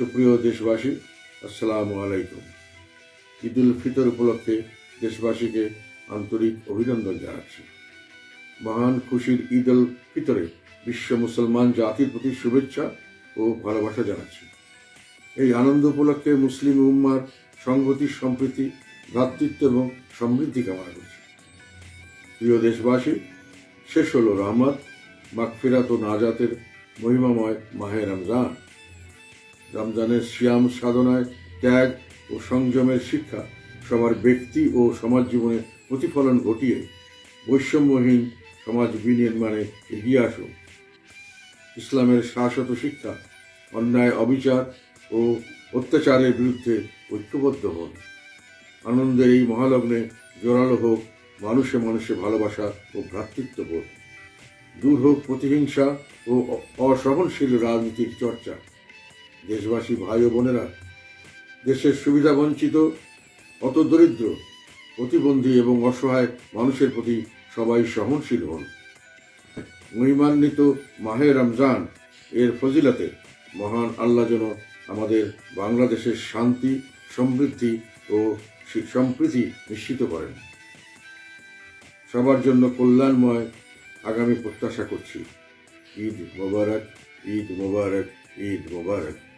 সুপ্রিয় দেশবাসী, আসসালামু আলাইকুম। ঈদ উল ফিতর উপলক্ষে দেশবাসীকে আন্তরিক অভিনন্দন জানাচ্ছি। মহান খুশির ঈদ উল ফিতরে বিশ্ব মুসলমান জাতির প্রতি শুভেচ্ছা ও ভালোবাসা জানাচ্ছি। এই আনন্দ উপলক্ষে মুসলিম উম্মার সংহতি, সম্প্রীতি, ভ্রাতৃত্ব এবং সমৃদ্ধি কামনা করছি। প্রিয় দেশবাসী, শেষ হল রহমত, মাগফিরাত ও নাজাতের মহিমাময় মাহে রমজান। রমজানের সিয়াম সাধনায় ত্যাগ ও সংযমের শিক্ষা সবার ব্যক্তি ও সমাজ জীবনে প্রতিফলন ঘটিয়ে বৈষম্যহীন সমাজ বিনির্মাণে এগিয়ে আসুন। ইসলামের শাশ্বত শিক্ষা, অন্যায় অবিচার ও অত্যাচারের বিরুদ্ধে ঐক্যবদ্ধ হন। আনন্দের এই মহালগ্নে জোরালো হোক, মানুষে মানুষে ভালোবাসা ও ভ্রাতৃত্ববোধ দূর হোক প্রতিহিংসা ও অসহনশীল রাজনীতির চর্চা। দেশবাসী ভাই ও বোনেরা, দেশের সুবিধা বঞ্চিত, অত দরিদ্র, প্রতিবন্ধী এবং অসহায় মানুষের প্রতি সবাই সহনশীল হন। মহিমান্বিত মাহে রমজান এর ফজিলাতে মহান আল্লাহ যেন আমাদের বাংলাদেশের শান্তি, সমৃদ্ধি ও সম্প্রীতি নিশ্চিত করেন। সবার জন্য কল্যাণময় আগামী প্রত্যাশা করছি। ঈদ মোবারক ঈদ মোবারক ঈদ মোবারক।